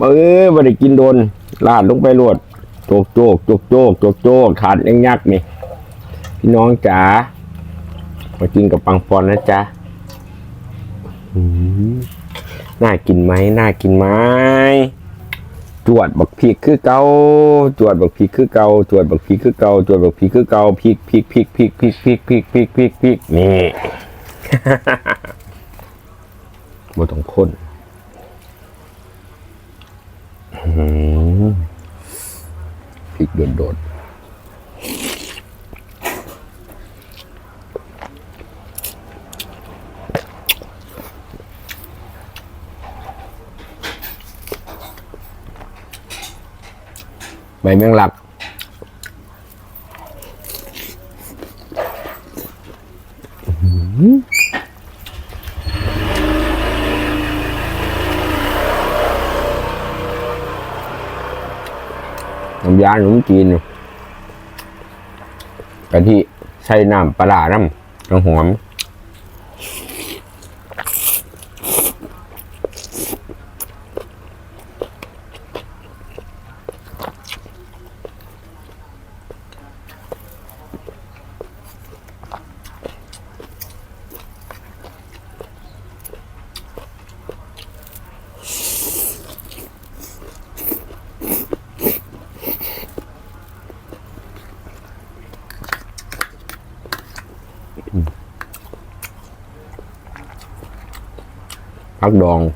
เออบ่ได้กินโดนลาดลงไปโลดโจกโจกโจกโจกโจกโจกขาดยังยักนี่พี่น้องจ๋ามากินกับปังปอนนะจ๊ะอืมน่ากินไหมน่ากินไหมจวดบักพริกคือเกาจวดบักพริกคือเกาจวดบักพริกคือเกาจวดบักพริกคือเกาพริกพริกพริกพริกพริกพริกพริกพริกพริกพริกนี่บ่ต้องคน พริกโดดๆใบแมงหลักน้ำ ยาหนุ่มจีนกะทิใส่น้ำปลาร้าน้ำกระหอม bắt đoàn.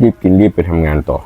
รีบกินรีบไปทำงานต่อ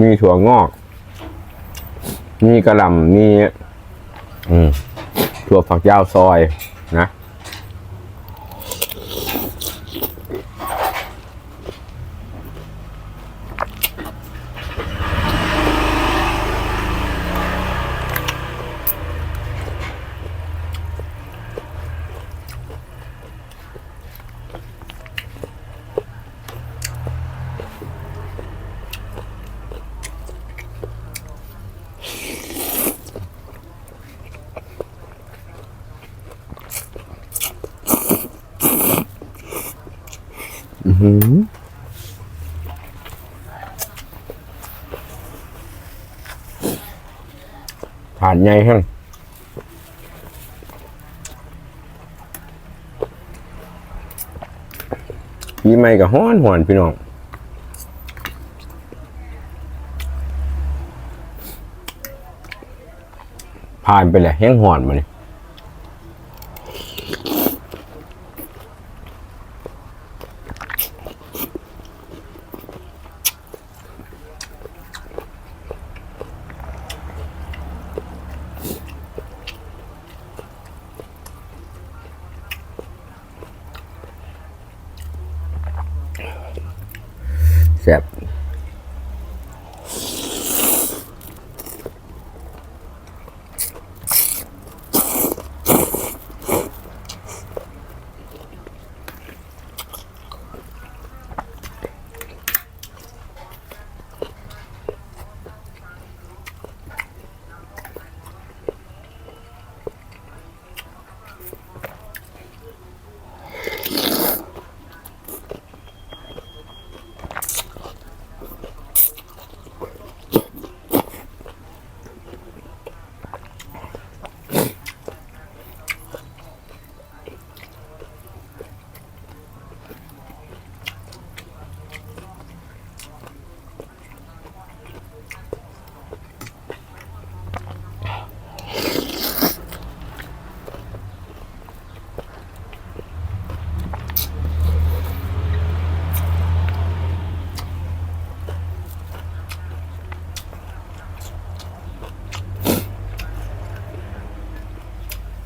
มีถั่วงอก มีกระหล่ำมีถั่วฝักยาวซอยนะ หือผ่านไงฮะปีใหม่กับห้อนหวนพี่น้องผ่านไปแหละแห้งหอนมาเนี่ย แสบ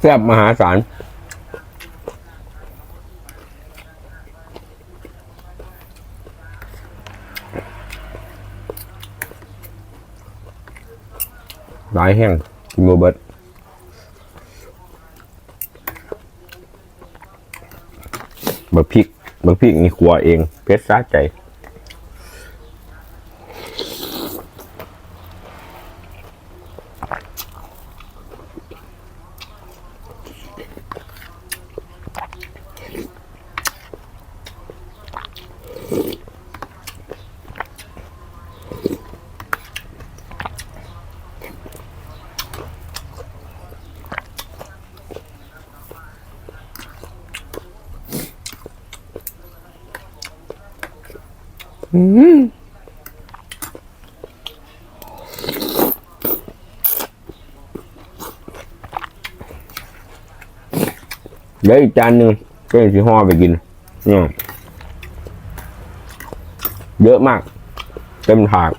ซ่บมหาศาลหลายแห้งกินโมเบิร์ตบักพริกบักพริกนี่ครัวเองเพชรซาใจ เดี๋ยวอีกจานหนึ่งก็ยังสิห่อไปกินอืมเยอะมาก เต็มถาด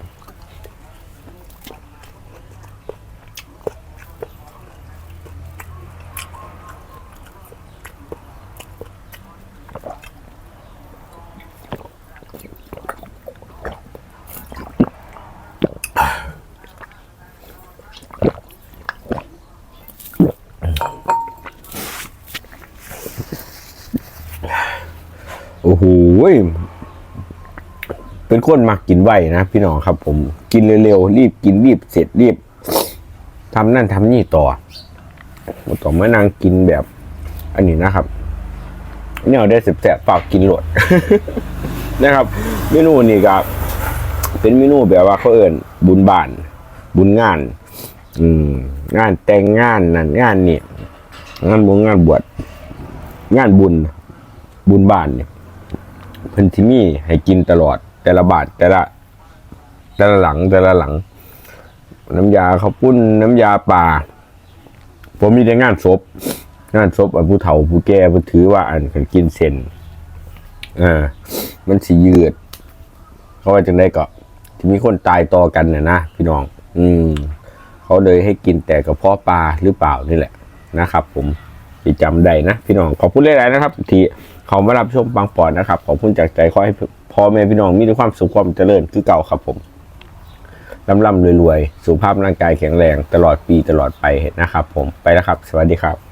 เป็นคนมักกินไวนะพี่น้องครับ ผม กินเร็วๆรีบกินรีบเสร็จรีบทำนั่นทำนี่ต่อต่อมานั่งกินแบบ อันนี้นะครับเนี่ยได้แสบๆฝากกินหลดนะครับเมนูนี้ก็เป็นเมนูแบบว่าเขาเอิ่นบุญบาน บุญงาน อืม งานแต่งงานนั่นงานนี่งานบวงงานบวชงานบุญ บุญบานเนี่ย เพิ่นที่มีให้กินตลอด แต่ละบาทแต่ละ แต่ละหลังแต่ละหลัง น้ำยาข้าวปุ้นน้ำยาป่า ผมมีแต่งานศพงานศพอันผู้เฒ่าผู้แก่ผู้ถือว่าอันกันกินเส้นอ่ามันสียืดเขาว่าจังได้ก็ที่มีคนตายต่อกันน่ะนะพี่น้อง อืมเขาเลยให้กินแต่กระเพาะปลาหรือเปล่านี่แหละนะครับ ผมที่จำได้นะพี่น้องขอบคุณหลายๆนะครับ ที่ เขามารับชมบางปอนนะครับ ขอบคุณจากใจขอให้พ่อแม่พี่น้องมีแต่ความสุขความเจริญคือเก่าครับผมร่ำๆรวยๆ สุขภาพร่างกายแข็งแรง ตลอดปีตลอดไปนะครับผมไปแล้วครับ สวัสดีครับ